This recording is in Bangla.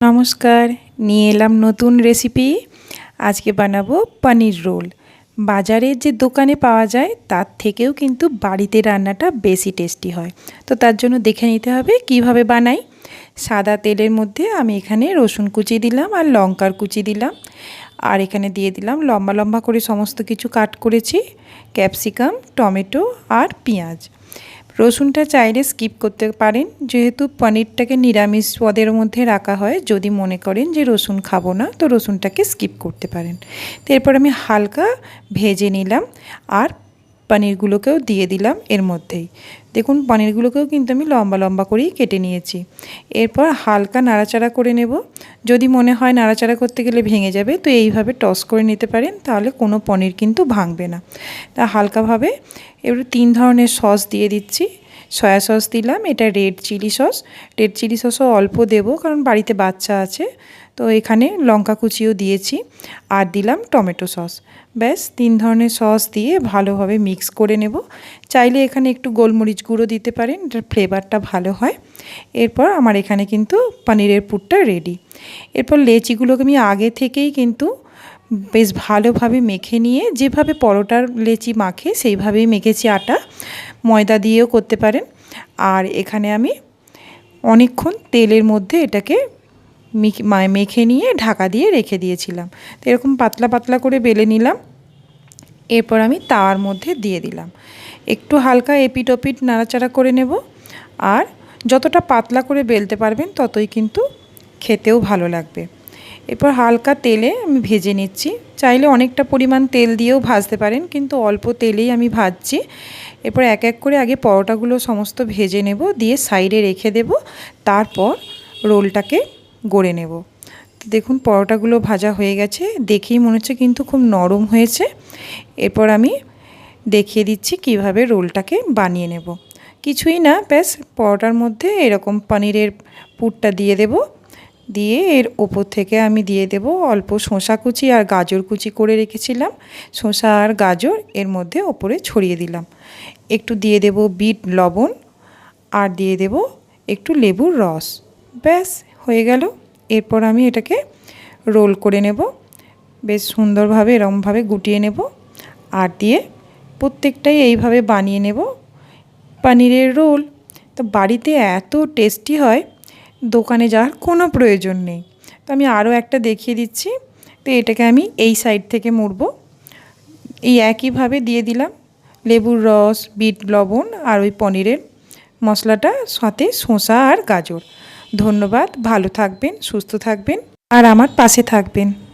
নমস্কার, নিয়ে এলাম নতুন রেসিপি আজকে বানাবো পনির রোল। বাজারের যে দোকানে পাওয়া যায়, তার থেকেও কিন্তু বাড়িতে রান্নাটা বেশি টেস্টি হয়। তো তার জন্য দেখে নিতে হবে কীভাবে বানাই। সাদা তেলের মধ্যে আমি এখানে রসুন কুচি দিলাম আর লঙ্কার কুচি দিলাম। আর এখানে দিয়ে দিলাম লম্বা লম্বা করে সমস্ত কিছু কাট করেছি। ক্যাপসিকাম, টমেটো আর পেঁয়াজ। রসুনটা চাইলে স্কিপ করতে পারেন, যেহেতু পনিরটাকে নিরামিষ পদের মধ্যে রাখা হয়। যদি মনে করেন যে রসুন খাব না, তো রসুনটাকে স্কিপ করতে পারেন। এরপর আমি হালকা ভেজে নিলাম আর পনিরগুলোকেও দিয়ে দিলাম এর মধ্যেই। দেখুন, পনিরগুলোকেও কিন্তু আমি লম্বা লম্বা করেই কেটে নিয়েছি। এরপর হালকা নাড়াচাড়া করে নেব। যদি মনে হয় নাড়াচাড়া করতে গেলে ভেঙে যাবে, তো এইভাবে টস করে নিতে পারেন, তাহলে কোনো পনির কিন্তু ভাঙবে না। তা হালকাভাবে এবার তিন ধরনের সস দিয়ে দিচ্ছি। সয়া সস দিলাম, এটা red chilli sauce red chilli সসও অল্প দেব, কারণ বাড়িতে বাচ্চা আছে, তো এখানে লঙ্কা কুচিও দিয়েছি, আর দিলাম টমেটো সস ব্যাস, তিন ধরনের সস দিয়ে ভালোভাবে মিক্স করে নেব। চাইলে এখানে একটু গোলমরিচ গুঁড়ো দিতে পারেন, এটার ফ্লেভারটা ভালো হয়। এরপর আমার এখানে কিন্তু পনিরের পুরটা রেডি এরপর লেচিগুলোকে আমি আগে থেকেই কিন্তু বেশ ভালোভাবে মেখে নিয়ে যেভাবে পরোটার লেচি মাখে সেইভাবেই মেখেছি আটা। ময়দা দিয়েও করতে পারেন। আর এখানে আমি অনেকক্ষণ তেলের মধ্যে এটাকে মেখে নিয়ে ঢাকা দিয়ে রেখে দিয়েছিলাম। তো এরকম পাতলা পাতলা করে বেলে নিলাম। এরপর আমি তাওয়ার মধ্যে দিয়ে দিলাম। একটু হালকা এপিট ওপিট নাড়াচাড়া করে নেব। আর যতটা পাতলা করে বেলতে পারবেন ততই কিন্তু খেতেও ভালো লাগবে। এরপর হালকা তেলে আমি ভেজে নিচ্ছি। চাইলে অনেকটা পরিমাণ তেল দিয়েও ভাজতে পারেন, কিন্তু অল্প তেলেই আমি ভাজছি। এরপর এক এক করে আগে পরোটাগুলো সমস্ত ভেজে নেব, দিয়ে সাইডে রেখে দেব। তারপর রোলটাকে গড়ে নেব। দেখুন, পরোটাগুলো ভাজা হয়ে গেছে। দেখেই মনে হচ্ছে কিন্তু খুব নরম হয়েছে। এরপর আমি দেখিয়ে দিচ্ছি কীভাবে রোলটাকে বানিয়ে নেব। কিছুই না, ব্যাস, পরোটার মধ্যে এরকম পনিরের পুরটা দিয়ে দেব। দিয়ে এর ওপর থেকে আমি দিয়ে দেব অল্প শসা কুচি আর গাজর কুচি করে রেখেছিলাম। শসা আর গাজর এর মধ্যে ওপরে ছড়িয়ে দিলাম। একটু দিয়ে দেব বিট লবণ আর দিয়ে দেব একটু লেবুর রস। ব্যাস, হয়ে গেল। এরপর আমি এটাকে রোল করে নেব। বেশ সুন্দরভাবে, এরমভাবে গুটিয়ে নেব আর দিয়ে প্রত্যেকটাই এইভাবে বানিয়ে নেব। পনিরের রোল। তো বাড়িতে এত টেস্টি হয় দোকানে যাওয়ার কোনো প্রয়োজন নেই। তো আমি আরও একটা দেখিয়ে দিচ্ছি। তো এটাকে আমি এই সাইড থেকে মুড়ব। এই একইভাবে দিয়ে দিলাম লেবুর রস, বিট, লবণ আর ওই পনিরের মশলাটা, সাথে শসা আর গাজর। ধন্যবাদ, ভালো থাকবেন, সুস্থ থাকবেন আর আমার পাশে থাকবেন।